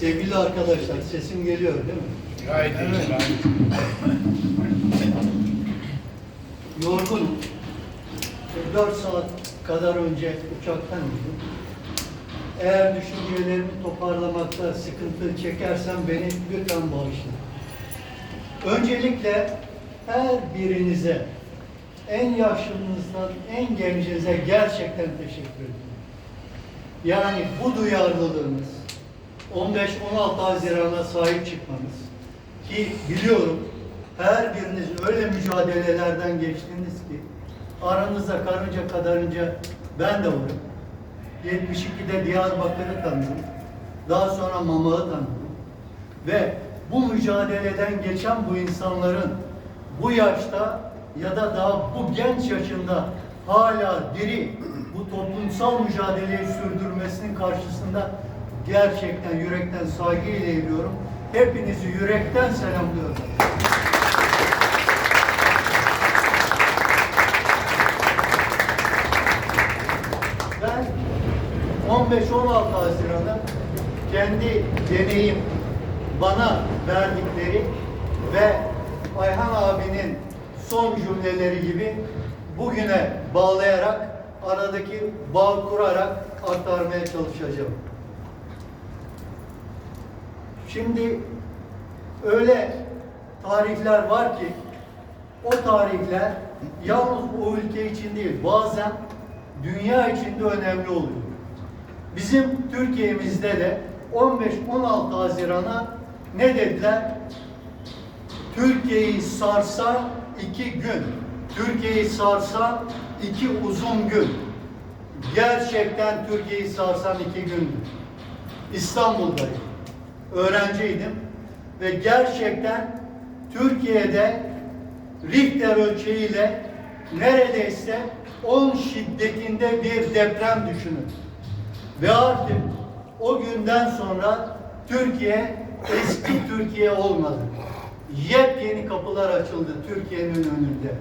Sevgili arkadaşlar, sesim geliyor değil mi? Gayet iyi. gayet iyi. Yorgunum. 4 saat kadar önce uçaktan indim. Eğer düşüncelerimi toparlamakta sıkıntı çekersem beni lütfen bağışlayın. Öncelikle her birinize, en yaşlınızdan en gencinize gerçekten teşekkür ederim. Yani bu duyarlılığınız, 15-16 Haziran'a sahip çıkmanız ki biliyorum her biriniz öyle mücadelelerden geçtiniz ki aranızda karınca kadarınca ben de varım. 72'de Diyarbakır'ı tanıdım. Daha sonra Mama'yı tanıdım. Ve bu mücadeleden geçen bu insanların bu yaşta ya da daha bu genç yaşında hala diri bu toplumsal mücadeleyi sürdürmesinin karşısında gerçekten yürekten saygıyla eğiliyorum. Hepinizi yürekten selamlıyorum. Ben 15-16 Haziran'ı kendi deneyim bana verdikleri ve Ayhan abinin son cümleleri gibi bugüne bağlayarak aradaki bağ kurarak aktarmaya çalışacağım. Şimdi öyle tarihler var ki o tarihler yalnız o ülke için değil bazen dünya için de önemli oluyor. Bizim Türkiye'mizde de 15-16 Haziran'a ne dediler? Türkiye'yi sarsan iki gün, Türkiye'yi sarsan iki uzun gün. Gerçekten Türkiye'yi sarsan iki gündü. İstanbul'dayım. Öğrenciydim ve gerçekten Türkiye'de Richter ölçeğiyle neredeyse 10 şiddetinde bir deprem düşünün. Ve artık o günden sonra Türkiye eski Türkiye olmadı. Yepyeni kapılar açıldı Türkiye'nin önünde.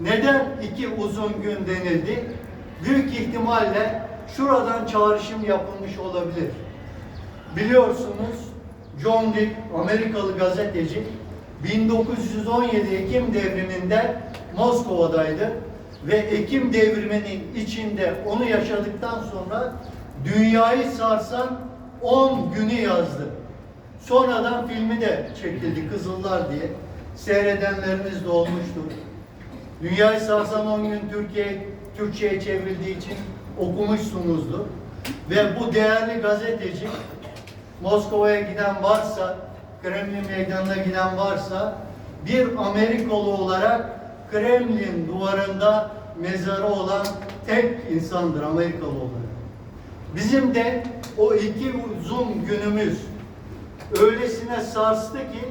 Neden iki uzun gün denildi? Büyük ihtimalle şuradan çağrışım yapılmış olabilir. Biliyorsunuz John Dick, Amerikalı gazeteci 1917 Ekim devriminde Moskova'daydı ve Ekim devriminin içinde onu yaşadıktan sonra dünyayı sarsan 10 günü yazdı. Sonradan filmi de çekildi Kızıllar diye. Seyredenleriniz de olmuştur. Dünyayı sarsan 10 gün Türkiye Türkçe'ye çevrildiği için okumuşsunuzdur. Ve bu değerli gazeteci Moskova'ya giden varsa, Kremlin meydanına giden varsa bir Amerikalı olarak Kremlin duvarında mezarı olan tek insandır Amerikalı olarak. Bizim de o iki uzun günümüz öylesine sarstı ki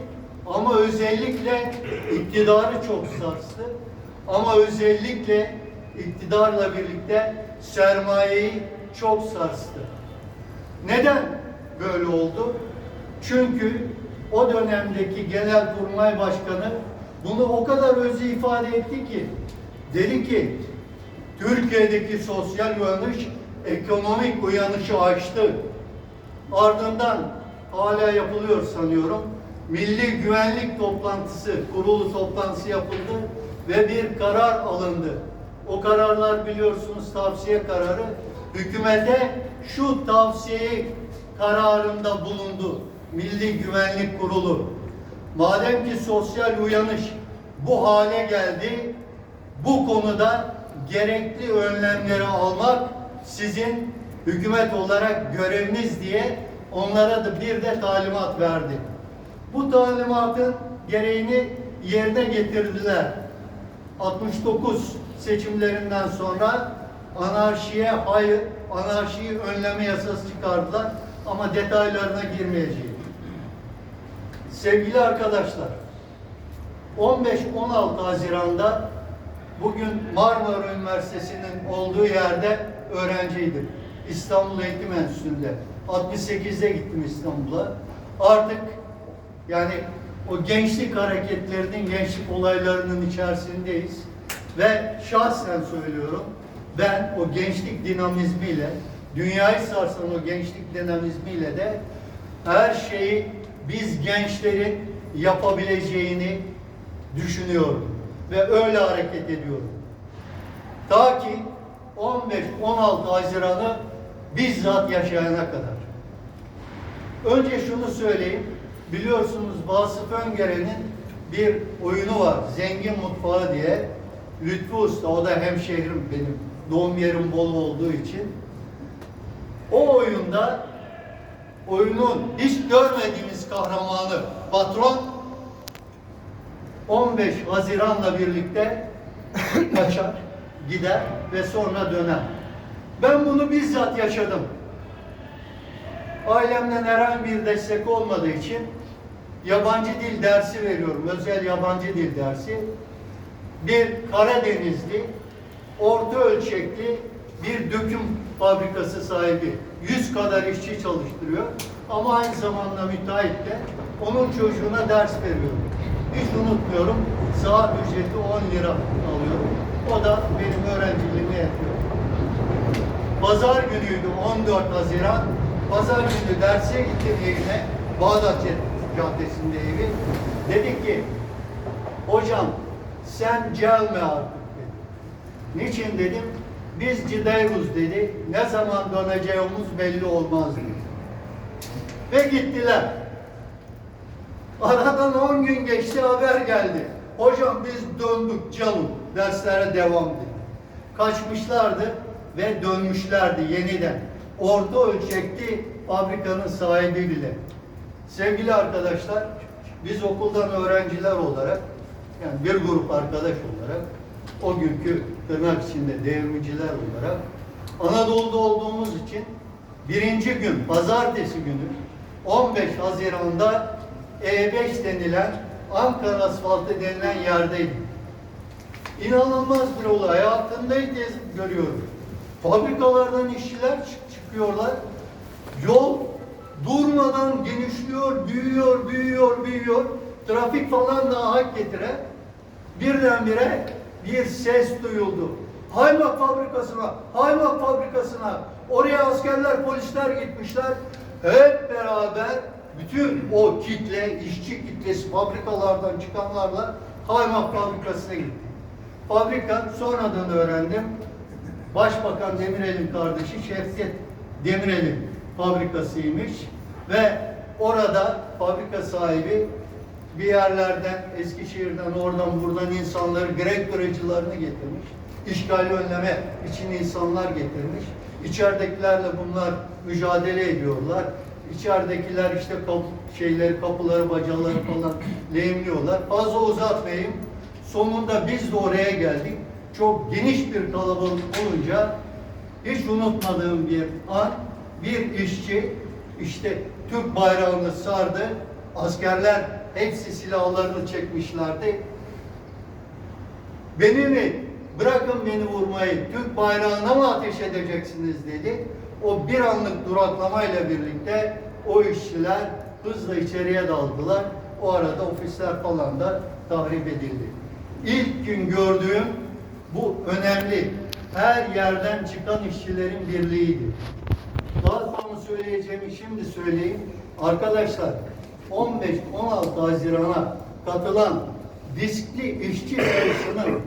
ama özellikle iktidarı çok sarstı. Ama özellikle iktidarla birlikte sermayeyi çok sarstı. Neden böyle oldu? Çünkü o dönemdeki Genelkurmay Başkanı bunu o kadar özü ifade etti ki dedi ki Türkiye'deki sosyal uyanış ekonomik uyanışı aştı. Ardından hala yapılıyor sanıyorum. Milli güvenlik toplantısı, kurulu toplantısı yapıldı ve bir karar alındı. O kararlar biliyorsunuz tavsiye kararı. Hükümete şu tavsiyeyi kararında bulundu. Milli Güvenlik Kurulu. Madem ki sosyal uyanış bu hale geldi, bu konuda gerekli önlemleri almak sizin hükümet olarak göreviniz diye onlara da bir de talimat verdi. Bu talimatın gereğini yerine getirdiler. 69 seçimlerinden sonra anarşiye hayır, anarşiyi önleme yasası çıkardılar ama detaylarına girmeyeceğim. Sevgili arkadaşlar, 15-16 Haziran'da bugün Marmara Üniversitesi'nin olduğu yerde öğrenciydim. İstanbul Eğitim Enstitüsü'nde. 68'de gittim İstanbul'a. Artık yani o gençlik hareketlerinin, gençlik olaylarının içerisindeyiz. Ve şahsen söylüyorum, ben o gençlik dinamizmiyle, dünyayı sarsan o gençlik dinamizmiyle de her şeyi biz gençlerin yapabileceğini düşünüyorum. Ve öyle hareket ediyorum. Ta ki 15-16 Haziran'ı bizzat yaşayana kadar. Önce şunu söyleyeyim. Biliyorsunuz Vasıf Öngeren'in bir oyunu var. Zengin Mutfağı diye. Lütfü Usta, o da hemşehrim benim. Doğum yerim Bolu olduğu için. O oyunda oyunun hiç görmediğimiz kahramanı patron 15 Haziran'la birlikte kaçar, gider ve sonra döner. Ben bunu bizzat yaşadım. Ailemden herhangi bir destek olmadığı için yabancı dil dersi veriyorum. Özel yabancı dil dersi. Bir Karadenizli, orta ölçekli bir döküm fabrikası sahibi. 100 kadar işçi çalıştırıyor. Ama aynı zamanda müteahhit de onun çocuğuna ders veriyorum. Hiç unutmuyorum. Saat ücreti 10 lira alıyorum. O da benim öğrenciliğimi yapıyor. Pazar günüydü 14 Haziran. Pazar günü derse gittim evine. Bağdat Caddesi'nde evi. Dedi ki hocam sen gelme artık dedi. Niçin dedim. Biz gidiyoruz dedi. Ne zaman döneceğimiz belli olmaz dedi. Ve gittiler. Aradan 10 gün geçti haber geldi. Hocam biz döndük canım. Derslere devam dedi. Kaçmışlardı ve dönmüşlerdi yeniden. Orta ölçekli fabrikanın sahibi bile. Sevgili arkadaşlar, biz okuldan öğrenciler olarak, yani bir grup arkadaş olarak, o günkü tırnak içinde devrimciler olarak, Anadolu'da olduğumuz için birinci gün, pazartesi günü, 15 Haziran'da E5 denilen Ankara asfaltı denilen yerdeydim. İnanılmaz bir olay. Hayatımda ilk görüyorum. Fabrikalardan işçiler çık- çıkıyorlar. Yol durmadan genişliyor, büyüyor, büyüyor, büyüyor. Trafik falan da hak getire. Birdenbire bir ses duyuldu. Haymak fabrikasına, haymak fabrikasına. Oraya askerler, polisler gitmişler. Hep beraber bütün o kitle, işçi kitlesi fabrikalardan çıkanlarla haymak fabrikasına gitti. Fabrika sonradan öğrendim. Başbakan Demirel'in kardeşi Şevket Demirel'in fabrikasıymış ve orada fabrika sahibi bir yerlerden, Eskişehir'den, oradan buradan insanları, Grek kırıcılarını getirmiş. İşgali önleme için insanlar getirmiş. İçeridekilerle bunlar mücadele ediyorlar. İçeridekiler işte kap, şeyleri, kapıları, bacaları falan lehimliyorlar. Fazla uzatmayayım. Sonunda biz de oraya geldik. Çok geniş bir kalabalık olunca hiç unutmadığım bir an bir işçi işte Türk bayrağını sardı. Askerler hepsi silahlarını çekmişlerdi. Beni mi bırakın beni vurmayı Türk bayrağına mı ateş edeceksiniz dedi. O bir anlık duraklamayla birlikte o işçiler hızla içeriye daldılar. O arada ofisler falan da tahrip edildi. İlk gün gördüğüm bu önemli her yerden çıkan işçilerin birliğiydi. Daha sonra söyleyeceğimi şimdi söyleyeyim. Arkadaşlar 15-16 Haziran'a katılan diskli işçi sayısının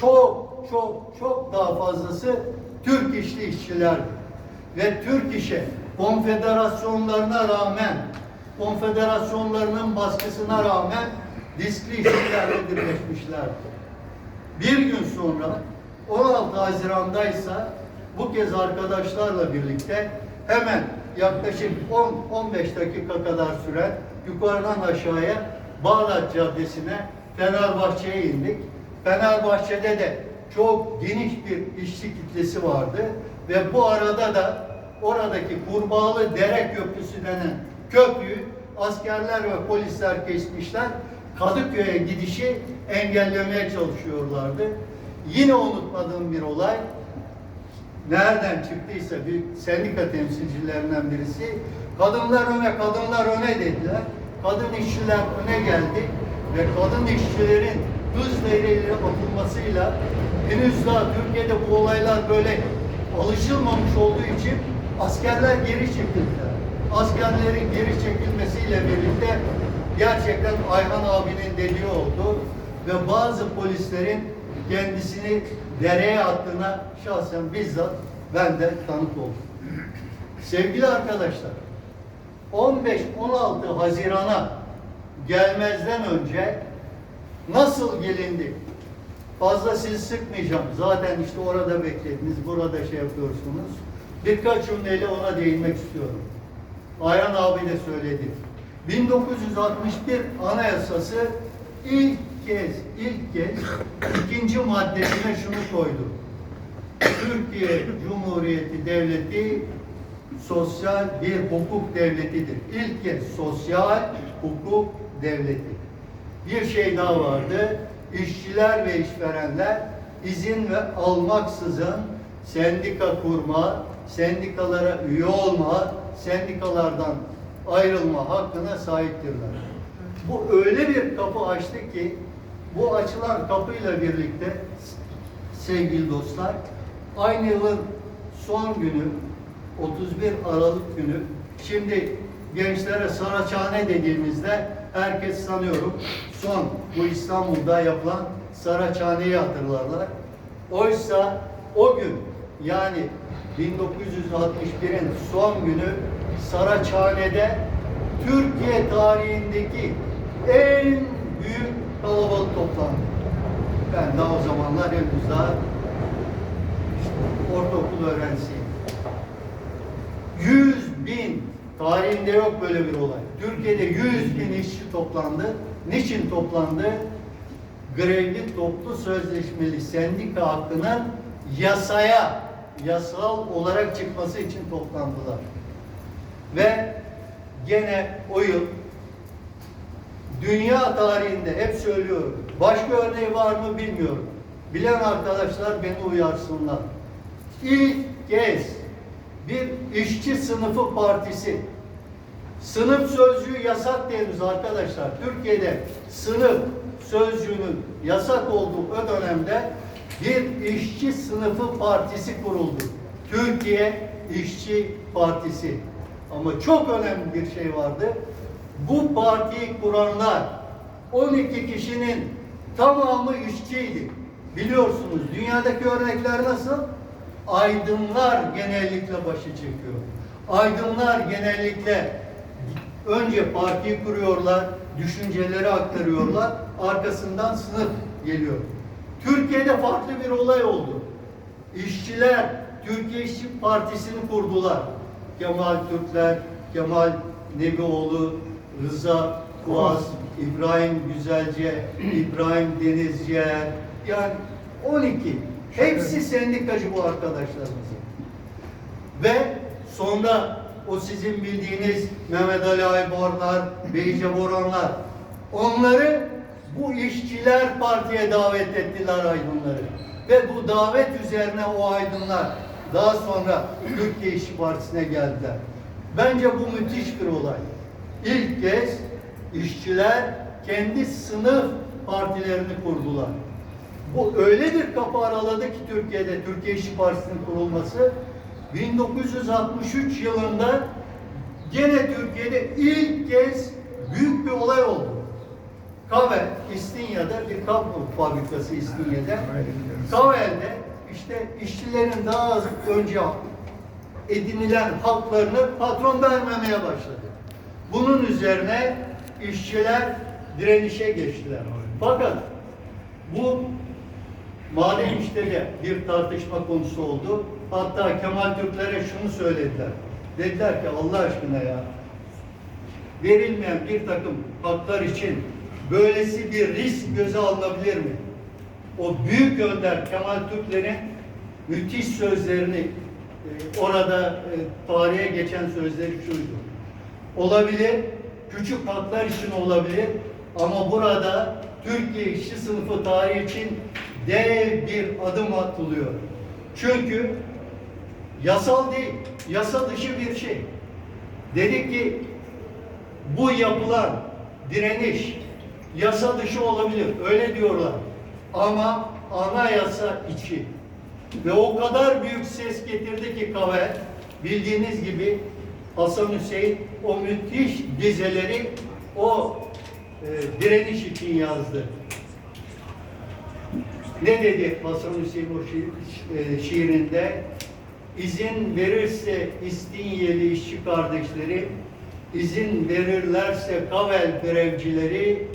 çok çok çok daha fazlası Türk işçi işçilerdi. Ve Türk işe konfederasyonlarına rağmen konfederasyonlarının baskısına rağmen diskli işçilerle birleşmişlerdi. Bir gün sonra 16 Haziran'daysa bu kez arkadaşlarla birlikte hemen yaklaşık 10-15 dakika kadar süren yukarıdan aşağıya Bağdat Caddesi'ne Fenerbahçe'ye indik. Fenerbahçe'de de çok geniş bir işçi kitlesi vardı ve bu arada da oradaki Kurbağalı Dere Köprüsü denen köprüyü askerler ve polisler kesmişler. Kadıköy'e gidişi engellemeye çalışıyorlardı. Yine unutmadığım bir olay. Nereden çıktıysa bir sendika temsilcilerinden birisi kadınlar öne, kadınlar öne dediler. Kadın işçiler öne geldi ve kadın işçilerin hızla ileri atılmasıyla henüz daha Türkiye'de bu olaylar böyle alışılmamış olduğu için askerler geri çekildiler. Askerlerin geri çekilmesiyle birlikte gerçekten Ayhan abinin dediği oldu ve bazı polislerin kendisini dereye attığına şahsen bizzat ben de tanık oldum. Sevgili arkadaşlar, 15-16 Haziran'a gelmezden önce nasıl gelindi? Fazla sizi sıkmayacağım. Zaten işte orada beklediniz, burada şey yapıyorsunuz. Birkaç cümleyle ona değinmek istiyorum. Ayhan abi de söyledi. 1961 Anayasası ilk kez, ilk kez ikinci maddesine şunu koydu. Türkiye Cumhuriyeti Devleti sosyal bir hukuk devletidir. İlk kez sosyal hukuk devleti. Bir şey daha vardı. İşçiler ve işverenler izin ve almaksızın sendika kurma, sendikalara üye olma, sendikalardan ayrılma hakkına sahiptirler. Bu öyle bir kapı açtı ki bu açılan kapıyla birlikte sevgili dostlar aynı yılın son günü 31 Aralık günü şimdi gençlere Saraçhane dediğimizde herkes sanıyorum son bu İstanbul'da yapılan Saraçhane'yi hatırlarlar. Oysa o gün yani 1961'in son günü Saraçhane'de Türkiye tarihindeki en kalabalık toplandı. Ben daha o zamanlar henüz daha ortaokul öğrencisiyim. 100 bin tarihinde yok böyle bir olay. Türkiye'de 100 bin işçi toplandı. Niçin toplandı? Grevli toplu sözleşmeli sendika hakkının yasaya, yasal olarak çıkması için toplandılar. Ve gene o yıl dünya tarihinde hep söylüyorum. Başka örneği var mı bilmiyorum. Bilen arkadaşlar beni uyarsınlar. İlk kez bir işçi sınıfı partisi sınıf sözcüğü yasak diyoruz arkadaşlar. Türkiye'de sınıf sözcüğünün yasak olduğu o dönemde bir işçi sınıfı partisi kuruldu. Türkiye İşçi Partisi. Ama çok önemli bir şey vardı. Bu partiyi kuranlar 12 kişinin tamamı işçiydi. Biliyorsunuz dünyadaki örnekler nasıl? Aydınlar genellikle başı çekiyor. Aydınlar genellikle önce partiyi kuruyorlar, düşünceleri aktarıyorlar, arkasından sınıf geliyor. Türkiye'de farklı bir olay oldu. İşçiler Türkiye İşçi Partisi'ni kurdular. Kemal Türkler, Kemal Nebioğlu, Rıza Kuaz, İbrahim Güzelce, İbrahim Denizciğer, yani 12. Hepsi sendikacı bu arkadaşlarımızın. Ve sonra o sizin bildiğiniz Mehmet Ali Ayborlar, Beyce Boranlar, onları bu işçiler partiye davet ettiler aydınları. Ve bu davet üzerine o aydınlar daha sonra Türkiye İşçi Partisi'ne geldiler. Bence bu müthiş bir olay. İlk kez işçiler kendi sınıf partilerini kurdular. Bu öyle bir kapı araladı ki Türkiye'de Türkiye İşçi Partisi'nin kurulması 1963 yılında gene Türkiye'de ilk kez büyük bir olay oldu. Kavel, İstinye'de bir kap fabrikası İstinye'de. Kavel'de işte işçilerin daha az önce edinilen haklarını patron vermemeye başladı. Bunun üzerine işçiler direnişe geçtiler. Fakat bu maden işte de bir tartışma konusu oldu. Hatta Kemal Türklere şunu söylediler. Dediler ki Allah aşkına ya verilmeyen bir takım haklar için böylesi bir risk göze alınabilir mi? O büyük önder Kemal Türkler'in müthiş sözlerini e, orada e, tarihe geçen sözleri şuydu. Olabilir, küçük haklar için olabilir ama burada Türkiye işçi sınıfı tarihi için dev bir adım atılıyor. Çünkü yasal değil, yasa dışı bir şey. Dedi ki bu yapılan direniş yasa dışı olabilir. Öyle diyorlar. Ama anayasa içi. Ve o kadar büyük ses getirdi ki Kavel, bildiğiniz gibi Hasan Hüseyin o müthiş dizeleri o e, direniş için yazdı. Ne dedi Hasan Hüseyin o şiir- e, şiirinde? İzin verirse İstinyeli işçi kardeşleri, izin verirlerse Kavel grevcileri,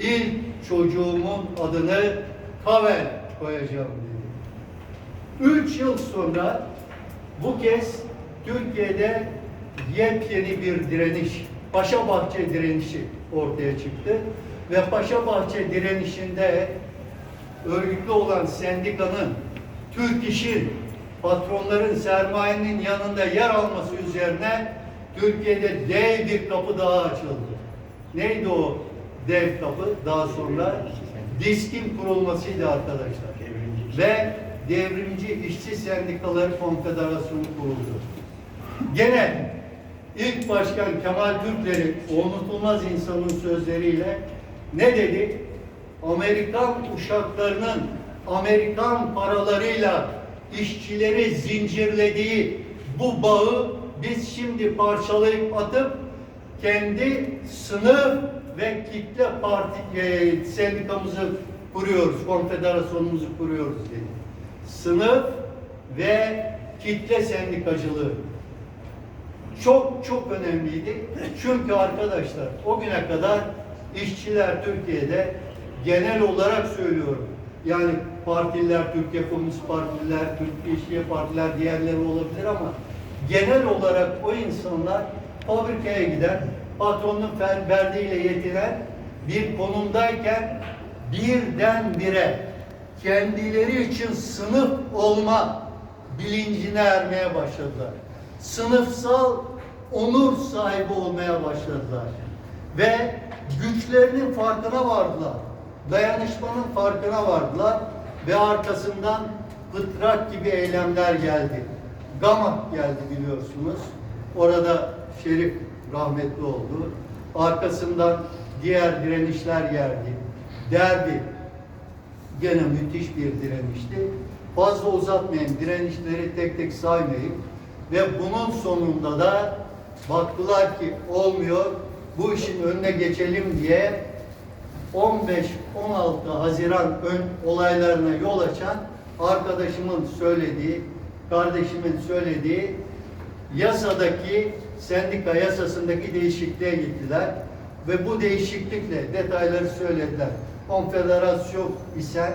ilk çocuğumun adını Kavel koyacağım dedi. Üç yıl sonra bu kez Türkiye'de yepyeni bir direniş, Paşabahçe direnişi ortaya çıktı. Ve Paşabahçe direnişinde örgütlü olan sendikanın, Türk İş'in, patronların, sermayenin yanında yer alması üzerine Türkiye'de dev bir kapı daha açıldı. Neydi o dev kapı? Daha sonra diskin kurulmasıydı arkadaşlar. Ve Devrimci İşçi Sendikaları Konfederasyonu kuruldu. Gene ilk başkan Kemal Türkleri o unutulmaz insanın sözleriyle ne dedi? Amerikan uşaklarının Amerikan paralarıyla işçileri zincirlediği bu bağı biz şimdi parçalayıp atıp kendi sınıf ve kitle parti e, sendikamızı kuruyoruz, konfederasyonumuzu kuruyoruz dedi. Sınıf ve kitle sendikacılığı çok çok önemliydi. Çünkü arkadaşlar o güne kadar işçiler Türkiye'de genel olarak söylüyorum. Yani partiler, Türkiye Komünist Partiler, Türkiye İşçi Partiler, diğerleri olabilir ama genel olarak o insanlar fabrikaya giden, patronun verdiğiyle yetinen bir konumdayken birdenbire kendileri için sınıf olma bilincine ermeye başladılar. Sınıfsal onur sahibi olmaya başladılar. Ve güçlerinin farkına vardılar. Dayanışmanın farkına vardılar. Ve arkasından pıtrak gibi eylemler geldi. Gamak geldi biliyorsunuz. Orada Şerif rahmetli oldu. Arkasından diğer direnişler geldi. Derbi gene müthiş bir direnişti. Fazla uzatmayın, direnişleri tek tek saymayın. Ve bunun sonunda da baktılar ki olmuyor, bu işin önüne geçelim diye 15-16 Haziran ön olaylarına yol açan arkadaşımın söylediği, kardeşimin söylediği yasadaki, sendika yasasındaki değişikliğe gittiler. Ve bu değişiklikle detayları söylediler. Konfederasyon ise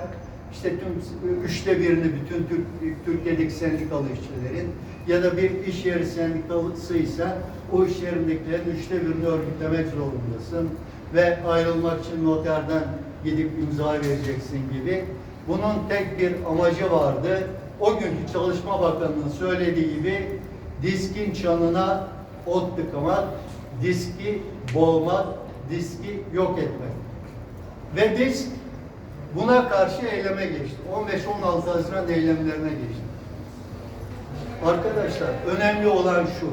işte tüm üçte birini bütün Türk, Türkiye'deki sendikalı işçilerin ya da bir iş yeri sendikalısı ise o iş yerindekilerin üçte birini örgütlemek zorundasın ve ayrılmak için noterden gidip imza vereceksin gibi. Bunun tek bir amacı vardı. O günkü Çalışma Bakanı'nın söylediği gibi diskin çanına ot tıkamak, diski boğmak, diski yok etmek. Ve biz buna karşı eyleme geçtik. 15-16 Haziran eylemlerine geçtik. Arkadaşlar önemli olan şu.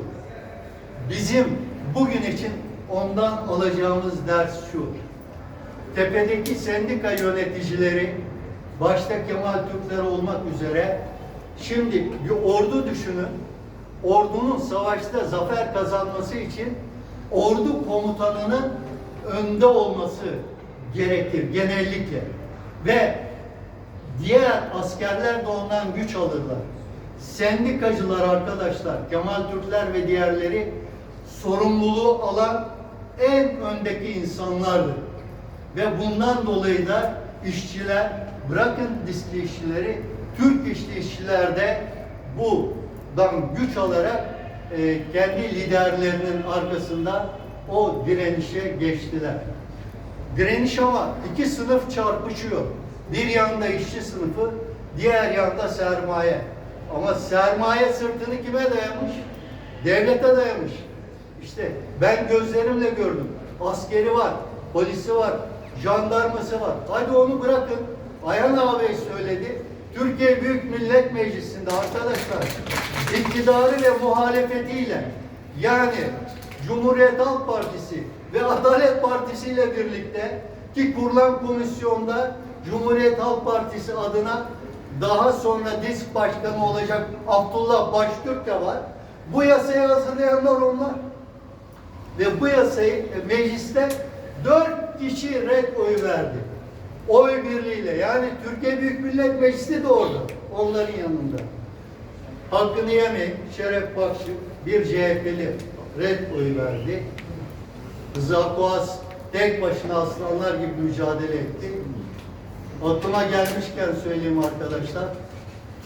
Bizim bugün için ondan alacağımız ders şu. Tepedeki sendika yöneticileri başta Kemal Türkler olmak üzere şimdi bir ordu düşünün. Ordunun savaşta zafer kazanması için ordu komutanının önde olması gerekir genellikle. Ve diğer askerler de ondan güç alırlar. Sendikacılar arkadaşlar, Kemal Türkler ve diğerleri sorumluluğu alan en öndeki insanlardır. Ve bundan dolayı da işçiler, bırakın diskli işçileri, Türk işçi işçiler de bundan güç alarak e, kendi liderlerinin arkasında o direnişe geçtiler. Direniş ama iki sınıf çarpışıyor. Bir yanda işçi sınıfı, diğer yanda sermaye. Ama sermaye sırtını kime dayamış? Devlete dayamış. İşte ben gözlerimle gördüm. Askeri var, polisi var, jandarması var. Hadi onu bırakın. Ayhan ağabey söyledi. Türkiye Büyük Millet Meclisi'nde arkadaşlar iktidarı ve muhalefetiyle yani Cumhuriyet Halk Partisi ve Adalet Partisi ile birlikte Ki kurulan komisyonda Cumhuriyet Halk Partisi adına daha sonra disk başkanı olacak Abdullah Baştürk de var. Bu yasayı hazırlayanlar onlar. Ve bu yasayı e, mecliste dört kişi red oyu verdi. Oy birliğiyle. Yani Türkiye Büyük Millet Meclisi de orada. Onların yanında. Hakkını yemeyin. Şeref Bakşı bir CHP'li red oyu verdi. Rıza Kuas tek başına aslanlar gibi mücadele etti. Aklıma gelmişken söyleyeyim arkadaşlar.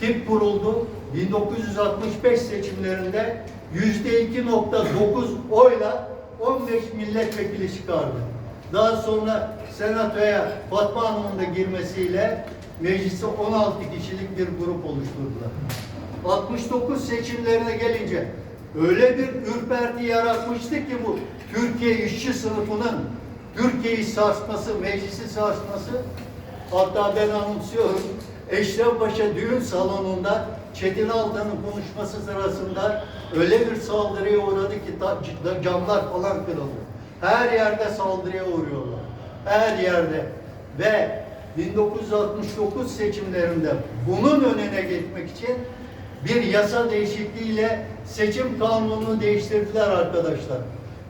Tip kuruldu. 1965 seçimlerinde yüzde 2.9 oyla 15 milletvekili çıkardı. Daha sonra senatoya Fatma Hanım'ın da girmesiyle meclise 16 kişilik bir grup oluşturdular. 69 seçimlerine gelince öyle bir ürperti yaratmıştı ki bu Türkiye işçi sınıfının Türkiye'yi sarsması, meclisi sarsması hatta ben anımsıyorum Eşrefpaşa düğün salonunda Çetin Altan'ın konuşması sırasında öyle bir saldırıya uğradı ki camlar falan kırıldı. Her yerde saldırıya uğruyorlar. Her yerde. Ve 1969 seçimlerinde bunun önüne geçmek için bir yasa değişikliğiyle seçim kanununu değiştirdiler arkadaşlar.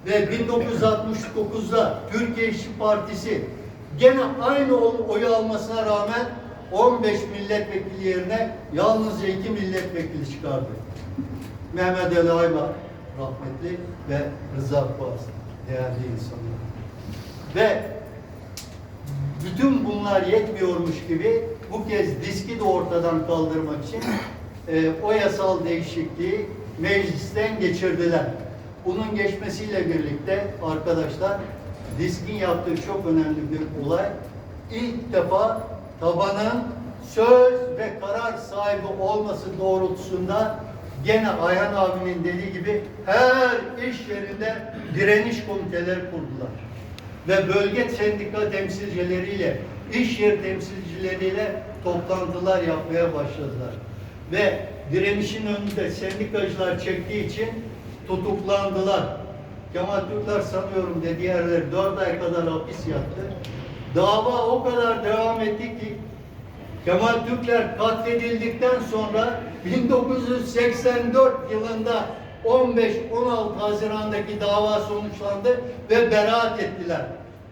Ve 1969'da Türkiye İşçi Partisi gene aynı oy- almasına rağmen 15 milletvekili yerine yalnızca iki milletvekili çıkardı. Mehmet Ali Aybar rahmetli ve Rıza Kuas değerli insanlar. Ve bütün bunlar yetmiyormuş gibi bu kez diski de ortadan kaldırmak için e, o yasal değişikliği meclisten geçirdiler. Bunun geçmesiyle birlikte arkadaşlar diskin yaptığı çok önemli bir olay. İlk defa tabanın söz ve karar sahibi olması doğrultusunda gene Ayhan abinin dediği gibi her iş yerinde direniş komiteleri kurdular ve bölge sendika temsilcileriyle, iş yer temsilcileriyle toplantılar yapmaya başladılar. Ve direnişin önünde sendikacılar çektiği için tutuklandılar. Kemal Türkler sanıyorum dediği yerler dört ay kadar hapis yattı. Dava o kadar devam etti ki Kemal Türkler katledildikten sonra 1984 yılında 15-16 Haziran'daki dava sonuçlandı ve beraat ettiler.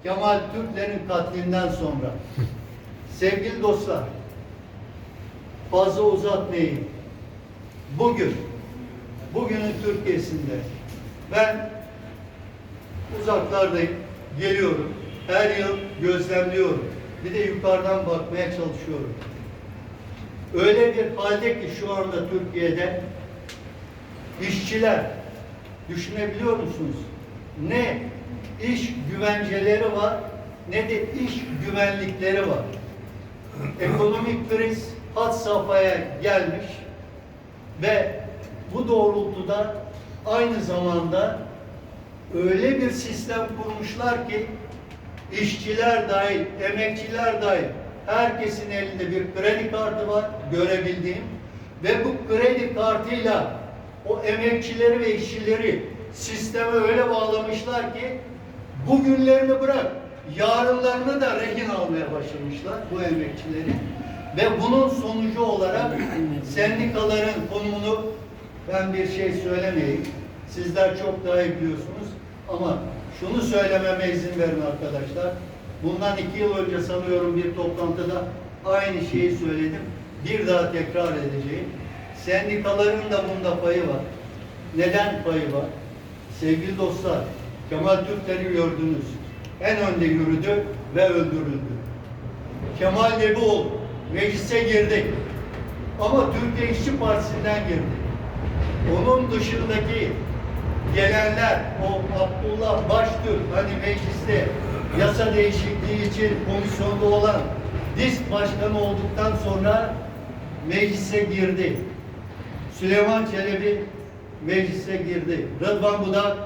Kemal Türklerin katlinden sonra. Sevgili dostlar, fazla uzatmayayım. Bugün, bugünün Türkiye'sinde ben uzaklardayım, geliyorum. Her yıl gözlemliyorum. Bir de yukarıdan bakmaya çalışıyorum. Öyle bir halde ki şu anda Türkiye'de işçiler düşünebiliyor musunuz? Ne iş güvenceleri var ne de iş güvenlikleri var. Ekonomik kriz had safhaya gelmiş ve bu doğrultuda aynı zamanda öyle bir sistem kurmuşlar ki işçiler dahil, emekçiler dahil herkesin elinde bir kredi kartı var görebildiğim. Ve bu kredi kartıyla o emekçileri ve işçileri sisteme öyle bağlamışlar ki bugünlerini bırak yarınlarını da rehin almaya başlamışlar bu emekçileri. Ve bunun sonucu olarak sendikaların konumunu ben bir şey söylemeyeyim. Sizler çok daha iyi biliyorsunuz ama şunu söylememe izin verin arkadaşlar. Bundan iki yıl önce sanıyorum bir toplantıda aynı şeyi söyledim. Bir daha tekrar edeceğim. Sendikaların da bunda payı var. Neden payı var? Sevgili dostlar, Kemal Türkleri gördünüz. En önde yürüdü ve öldürüldü. Kemal Nebioğlu meclise girdi. Ama Türkiye İşçi Partisi'nden girdi. Onun dışındaki gelenler, o Abdullah Baştürk hani mecliste yasa değişikliği için komisyonda olan disk başkanı olduktan sonra meclise girdi. Süleyman Çelebi meclise girdi. Rıdvan Budak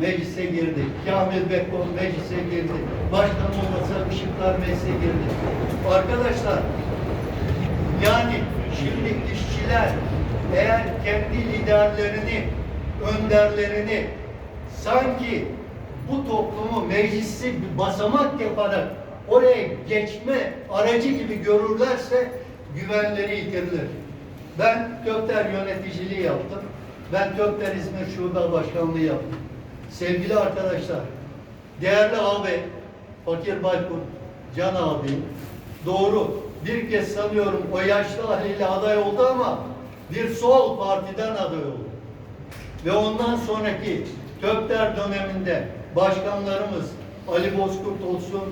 meclise girdi. Kamil Bekko meclise girdi. Başkan olmasa Işıklar meclise girdi. Arkadaşlar yani şimdi işçiler eğer kendi liderlerini, önderlerini sanki bu toplumu meclisi bir basamak yaparak oraya geçme aracı gibi görürlerse güvenleri yitirilir. Ben Tökter yöneticiliği yaptım. Ben Tökter İzmir Şube Başkanlığı yaptım. Sevgili arkadaşlar, değerli abi, Fakir Baykurt, Can abi, doğru bir kez sanıyorum o yaşlı haliyle aday oldu ama bir sol partiden aday oldu. Ve ondan sonraki Tökter döneminde başkanlarımız Ali Bozkurt olsun,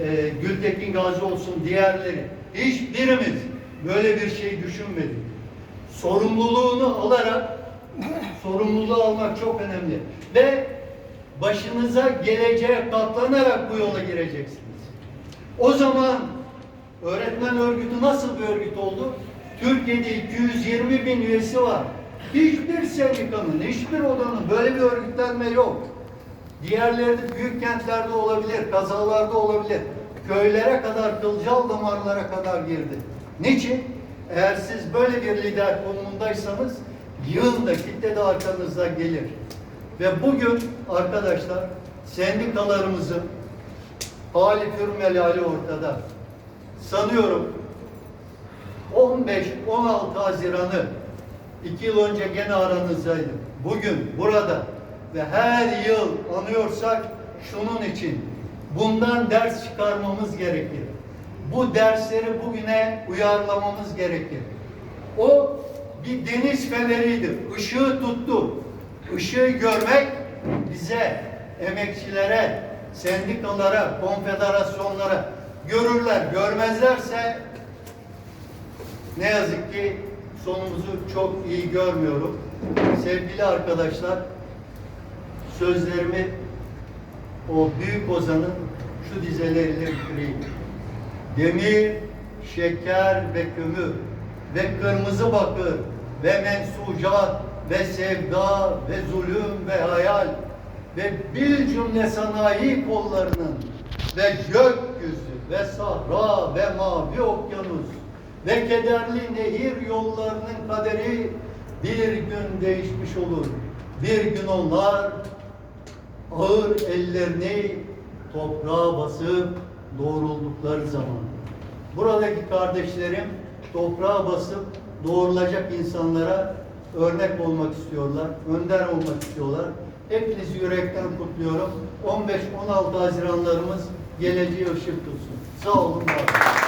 e, Gültekin Gazi olsun, diğerleri hiçbirimiz böyle bir şey düşünmedik. Sorumluluğunu alarak sorumluluğu almak çok önemli. Ve başınıza geleceğe katlanarak bu yola gireceksiniz. O zaman öğretmen örgütü nasıl bir örgüt oldu? Türkiye'de 220 bin üyesi var. Hiçbir sendikanın, hiçbir odanın böyle bir örgütlenme yok. Diğerleri de büyük kentlerde olabilir, kazalarda olabilir. Köylere kadar, kılcal damarlara kadar girdi. Niçin? Eğer siz böyle bir lider konumundaysanız yığın da kitle de arkanızda gelir. Ve bugün arkadaşlar sendikalarımızın hali hali ortada. Sanıyorum 15-16 Haziran'ı iki yıl önce gene aranızdaydım. Bugün burada ve her yıl anıyorsak şunun için bundan ders çıkarmamız gerekir. Bu dersleri bugüne uyarlamamız gerekir. O bir deniz feneriydi. Işığı tuttu. Işığı görmek bize, emekçilere, sendikalara, konfederasyonlara görürler, görmezlerse ne yazık ki sonumuzu çok iyi görmüyorum. Sevgili arkadaşlar, sözlerimi o büyük ozanın şu dizeleriyle bitireyim. Demir, şeker ve kömür ve kırmızı bakır ve mensucat ve sevda ve zulüm ve hayal ve bir cümle sanayi kollarının ve gökyüzü ve sahra ve mavi okyanus ve kederli nehir yollarının kaderi bir gün değişmiş olur. Bir gün onlar ağır ellerini toprağa basıp doğruldukları zaman. Buradaki kardeşlerim toprağa basıp doğrulacak insanlara örnek olmak istiyorlar, önder olmak istiyorlar. Hepinizi yürekten kutluyorum. 15-16 Haziranlarımız geleceği ışık tutsun. Sağ olun, var olun.